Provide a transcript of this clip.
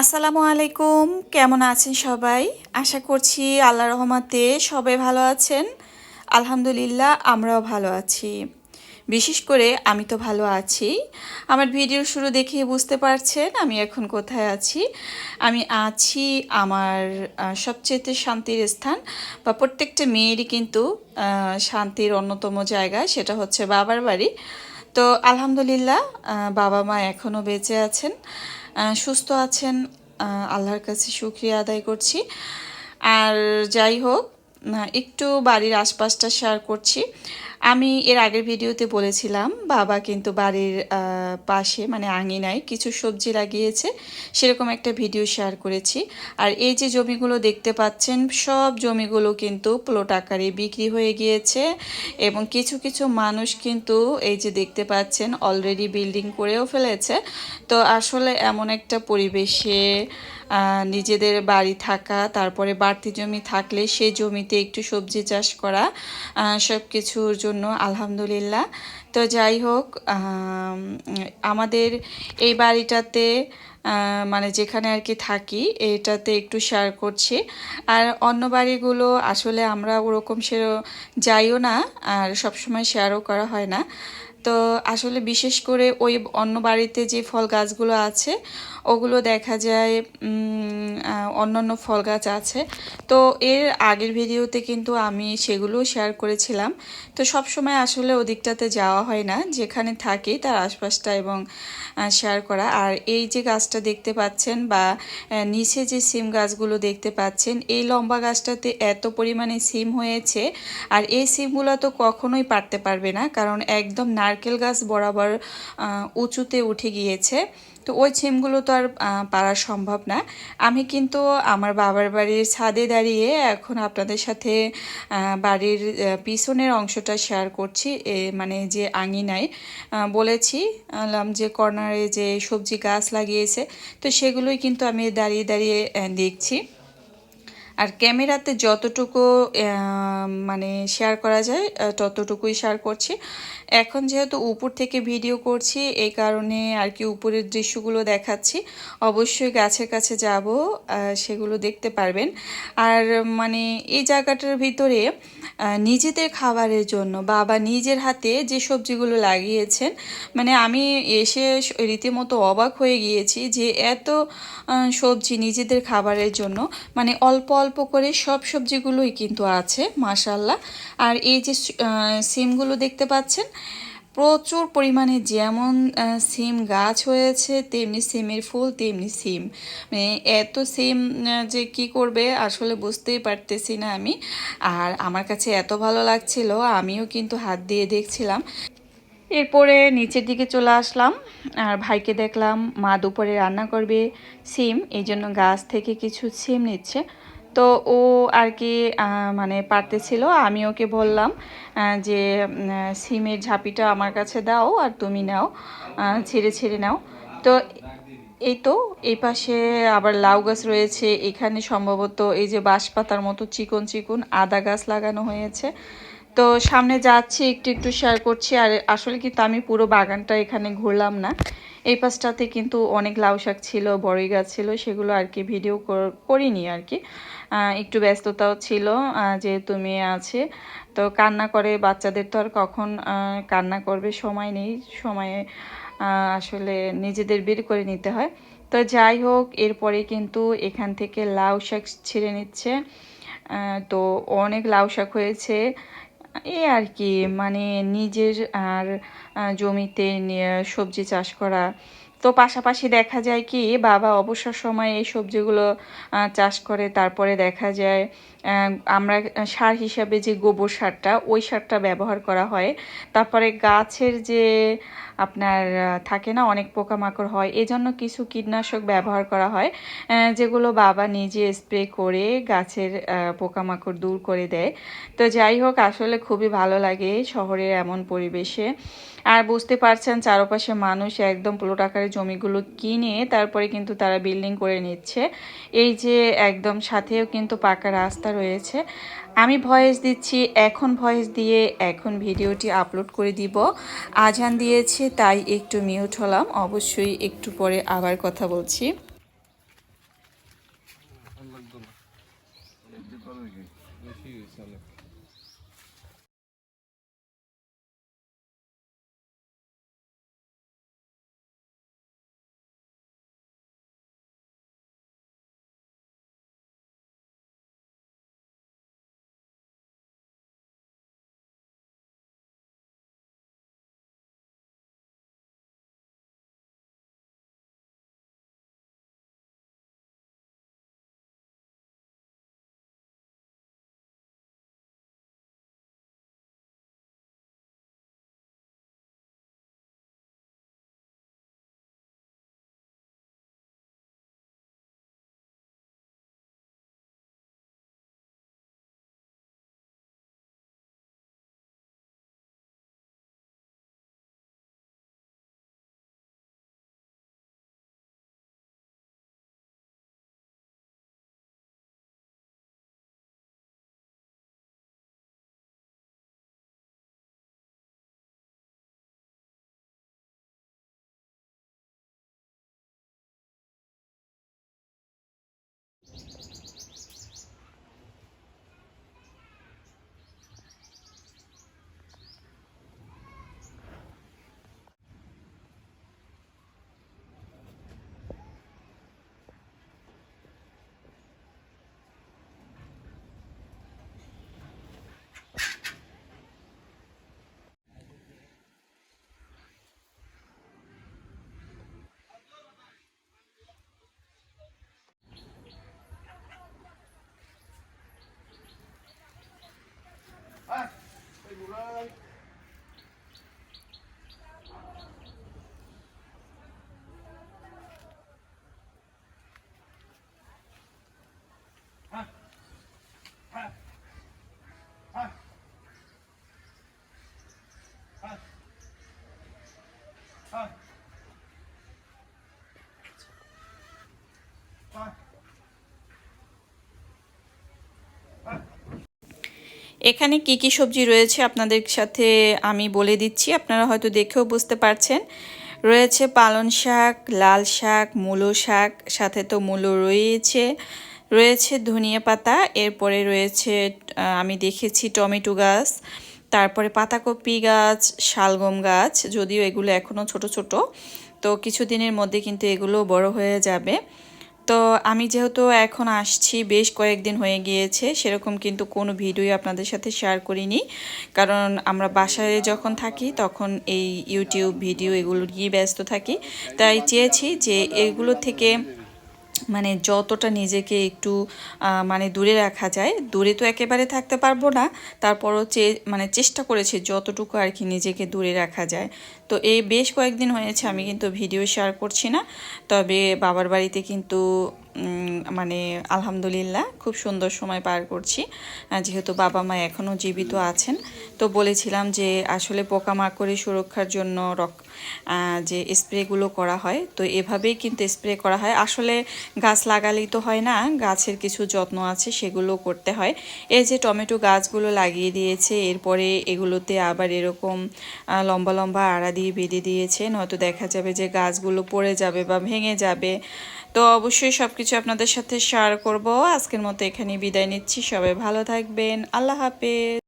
আসসালামু আলাইকুম। কেমন আছেন সবাই? আশা করছি আল্লাহ রহমাতে সবাই ভালো আছেন। আলহামদুলিল্লাহ, আমরাও ভালো আছি। বিশেষ করে আমি তো ভালো আছি। আমার ভিডিও শুরু দেখে বুঝতে পারছেন আমি এখন কোথায় আছি। আমি আছি আমার সবচেয়ে শান্তির স্থান বা প্রত্যেকটা মেয়েরই কিন্তু শান্তির অন্যতম জায়গা সেটা হচ্ছে বাবার বাড়ি। তো আলহামদুলিল্লাহ বাবা মা এখনও বেঁচে আছেন। সুস্থ আছেন আল্লাহর কাছে সুক্রিয়া আদায় করছি। আর যাই হোক একটু বাড়ির আশপাশটা শেয়ার করছি। আমি এর আগের ভিডিওতে বলেছিলাম, বাবা কিন্তু বাড়ির পাশে মানে আঙিনায় কিছু সবজি লাগিয়েছে, সেরকম একটা ভিডিও শেয়ার করেছি। আর এই যে জমিগুলো দেখতে পাচ্ছেন, সব জমিগুলো কিন্তু প্লট আকারে বিক্রি হয়ে গিয়েছে এবং কিছু কিছু মানুষ কিন্তু এই যে দেখতে পাচ্ছেন অলরেডি বিল্ডিং করেও ফেলেছে। তো আসলে এমন একটা পরিবেশে নিজেদের বাড়ি থাকা, তারপরে বাড়তি জমি থাকলে সে জমিতে একটু সবজি চাষ করা সব কিছুর জন্য আলহামদুলিল্লাহ। তো যাই হোক আমাদের এই বাড়িটাতে মানে যেখানে আর কি থাকি, এটাতে একটু শেয়ার করছি। আর অন্য বাড়িগুলো আসলে আমরা ওরকম সে যাইও না, আর সবসময় শেয়ারও করা হয় না। তো আসলে বিশেষ করে ওই অন্য বাড়িতে যে ফল গাছগুলো আছে, ওগুলো দেখা যায় অন্যান্য ফল গাছ আছে। তো এর আগের ভিডিওতে কিন্তু আমি সেগুলোও শেয়ার করেছিলাম। তো সব সময় আসলে ওদিকটাতে যাওয়া হয় না, যেখানে থাকি তার আশপাশটা এবং শেয়ার করা। আর এই যে গাছটা দেখতে পাচ্ছেন বা নিচে যে সিম গাছগুলো দেখতে পাচ্ছেন, এই লম্বা গাছটাতে এত পরিমাণে সিম হয়েছে। আর এই সিমগুলো তো কখনোই পারতে পারবে না, কারণ একদম নারকেল গাছ বরাবর উঁচুতে উঠে গিয়েছে। তো ওই সিমগুলো তো আর পারা সম্ভব না। আমি কিন্তু আমার বাবার বাড়ির ছাদে দাঁড়িয়ে এখন আপনাদের সাথে বাড়ির পিছনের অংশটা শেয়ার করছি, এ মানে যে আঙিনায় বলেছি যে কর্নারে যে সবজি গাছ লাগিয়েছে। তো সেগুলোই কিন্তু আমি দাঁড়িয়ে দাঁড়িয়ে দেখছি। আর ক্যামেরাতে যতটুকু মানে শেয়ার করা যায় ততটুকুই শেয়ার করছি। এখন যেহেতু উপর থেকে ভিডিও করছি, এই কারণে আর কি উপরের দৃশ্যগুলো দেখাচ্ছি, অবশ্যই গাছের কাছে যাব সেগুলো দেখতে পারবেন। আর মানে এই জায়গাটার ভিতরে নিজেদের খাবারের জন্য, বাবা নিজের হাতে যে সবজিগুলো লাগিয়েছেন মানে আমি এসে রীতিমতো অবাক হয়ে গিয়েছি যে এত সবজি নিজেদের খাবারের জন্য মানে অল্প অল্প করে সব সবজিগুলোই কিন্তু আছে মাশাল্লাহ আর এই যে সিমগুলো দেখতে পাচ্ছেন, প্রচুর পরিমাণে যেমন সিম গাছ হয়েছে, তেমনি সিমের ফুল, তেমনি সিম। মানে এত সিম যে কি করবে আসলে বুঝতেই পারতেছি না আমি। আর আমার কাছে এত ভালো লাগছিল, আমিও কিন্তু হাত দিয়ে দেখছিলাম। এরপরে নিচের দিকে চলে আসলাম, আর ভাইকে দেখলাম, মা দুপুরে রান্না করবে সিম এই জন্য গাছ থেকে কিছু সিম নিচ্ছে। তো ও আর কি মানে পারতেছিল, আমি ওকে বললাম যে সিমের ঝাঁপিটা আমার কাছে দাও আর তুমি নাও ছেড়ে ছেড়ে নাও। তো এই তো, এই পাশে আবার লাউ গাছ রয়েছে, এখানে সম্ভবত এই যে বাঁশপাতার মতো চিকন চিকন আদা গাছ লাগানো হয়েছে। তো সামনে যাচ্ছি, একটু একটু শেয়ার করছি, আর আসলে কিন্তু আমি পুরো বাগানটা এখানে ঘুরলাম না। এই পাশটাতে কিন্তু অনেক লাউ শাক ছিল, বড়ই গাছ ছিল, সেগুলো আর কি ভিডিও কর- করিনি আর কি। একটু ব্যস্ততাও ছিল যেহেতু মেয়ে আছে। তো কান্না করে বাচ্চাদের তো আর কখন কান্না করবে সময় নেই। সময়ে আসলে নিজেদের বের করে নিতে হয়। তো যাই হোক, এরপরে কিন্তু এখান থেকে লাউ শাক ছিঁড়ে নিচ্ছে। তো অনেক লাউ শাক হয়েছে। এই আর কি মানে নিজের আর জমিতে সবজি চাষ করা তো পাশাপাশি দেখা যায় কি, বাবা অবসর সময়ে এই সবজিগুলো চাষ করে, তারপরে দেখা যায় আমরা সার হিসাবে যে গোবর সারটা, ওই সারটা ব্যবহার করা হয়। তারপরে গাছের যে আপনার থাকে না, অনেক পোকামাকড় হয়, এজন্য কিছু কীটনাশক ব্যবহার করা হয় যেগুলো বাবা নিজে স্প্রে করে গাছের পোকামাকড় দূর করে দেয়। তো যাই হোক, আসলে খুবই ভালো লাগে শহরের এমন পরিবেশে। আর বুঝতে পারছেন, চারপাশে মানুষ একদম প্লট আকারে জমিগুলো কিনে তারপরে কিন্তু তারা বিল্ডিং করে নিচ্ছে। এই যে একদম সাথেও কিন্তু পাকা রাস্তা রয়েছে। আমি ভয়েস দিচ্ছি, এখন ভয়েস দিয়ে এখন ভিডিওটি আপলোড করে দিব। আজান দিয়েছে, তাই একটু মিউট হলাম। অবশ্যই একটু পরে আবার কথা বলছি। এখানে কি কি সবজি রয়েছে আপনাদের সাথে আমি বলে দিচ্ছি, আপনারা হয়তো দেখেও বুঝতে পারছেন। রয়েছে পালন শাক, লাল শাক, মূলো শাক, সাথে তো মূলো রয়েছে। রয়েছে ধনিয়া পাতা, এরপরে রয়েছে আমি দেখেছি টমেটো গাছ, তারপরে পাতাকপি গাছ, শালগম গাছ, যদিও এগুলো এখনও ছোট ছোট, তো কিছুদিনের মধ্যে কিন্তু এগুলো বড় হয়ে যাবে। তো আমি যেহেতু এখন আসছি, বেশ কয়েকদিন হয়ে গিয়েছে, সেরকম কিন্তু কোনো ভিডিও আপনাদের সাথে শেয়ার করিনি। কারণ আমরা বাসায় যখন থাকি, তখন এই ইউটিউব ভিডিও এগুলো নিয়ে ব্যস্ত থাকি। তাই চেয়েছি যে এগুলো থেকে মানে যতটা নিজেকে একটু মানে দূরে রাখা যায়, দূরে তো একেবারে থাকতে পারব না, তারপরও চে মানে চেষ্টা করেছি যতটুকু আর কি নিজেকে দূরে রাখা যায়। তো এই বেশ কয়েকদিন হয়েছে, আমি কিন্তু ভিডিও শেয়ার করছি না। তবে বাবার বাড়িতে কিন্তু মানে আলহামদুলিল্লাহ খুব সুন্দর সময় পার করছি। যেহেতু বাবা মা এখনও জীবিত আছেন, তো বলেছিলাম যে আসলে পোকামাকড়ের সুরক্ষার জন্য রক যে স্প্রেগুলো করা হয়, তো এভাবেই কিন্তু স্প্রে করা হয়। আসলে গাছ লাগালেই তো হয় না, গাছের কিছু যত্ন আছে, সেগুলো করতে হয়। এই যে টমেটো গাছগুলো লাগিয়ে দিয়েছে, এরপরে এগুলোতে আবার এরকম লম্বা লম্বা আড়া দিয়ে বেঁধে দিয়েছে নয়তো দেখা যাবে যে গাছগুলো পড়ে যাবে বা ভেঙে যাবে। তো অবশ্যই সব কিছু আপনাদের সাথে শেয়ার করব। আজকের মতো এখানে বিদায় নিচ্ছি। সবাই ভালো থাকবেন। আল্লাহ হাফেজ।